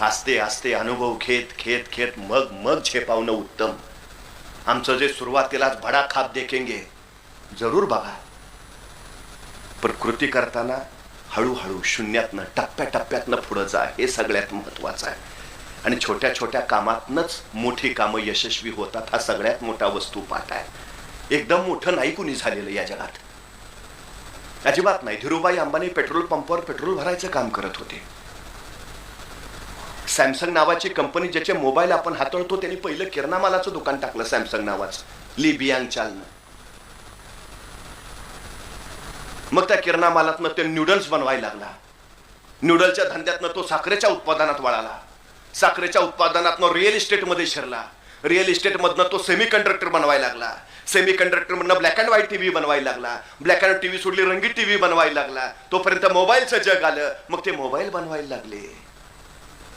आस्ते आस्ते अनुभव घेत घेत घेत मग मग झेपावणं उत्तम. आमचं जे सुरुवातीलाच भडा खाप देखेंगे जरूर बघा. पण कृती करताना हळूहळू शून्यातनं टप्प्याटप्प्यातनं पुढं जा हे सगळ्यात महत्वाचं आहे. आणि छोट्या छोट्या कामातनच मोठी कामं यशस्वी होतात हा सगळ्यात मोठा वस्तू पाठ आहे. एकदम मोठं नाही कुणी झालेलं या जगात. अजिबात नाही. धीरूभाई अंबानी पेट्रोल पंपावर पेट्रोल भरायचं काम करत होते. सॅमसंग नावाची कंपनी ज्याचे मोबाईल आपण हाताळतो त्यांनी पहिलं किरणामालाचं दुकान टाकलं सॅमसंग नावाचं लिबियांग चालनं मग त्या किराणा ते न्यूडल्स बनवायला लागला. न्यूडलच्या धंद्यातनं तो साखरेच्या उत्पादनात वळाला. साखरेच्या उत्पादनातनं रिअल इस्टेटमध्ये शिरला. रिअल इस्टेटमधनं तो सेमी कंडक्टर बनवायला लागला. सेमी कंडक्टरमधनं ब्लॅक अँड व्हाईट टीव्ही बनवायला लागला. ब्लॅक अँड टीव्ही सोडली रंगीत टीव्ही बनवायला लागला. तोपर्यंत मोबाईलचं जग आलं. मग ते मोबाईल बनवायला लागले.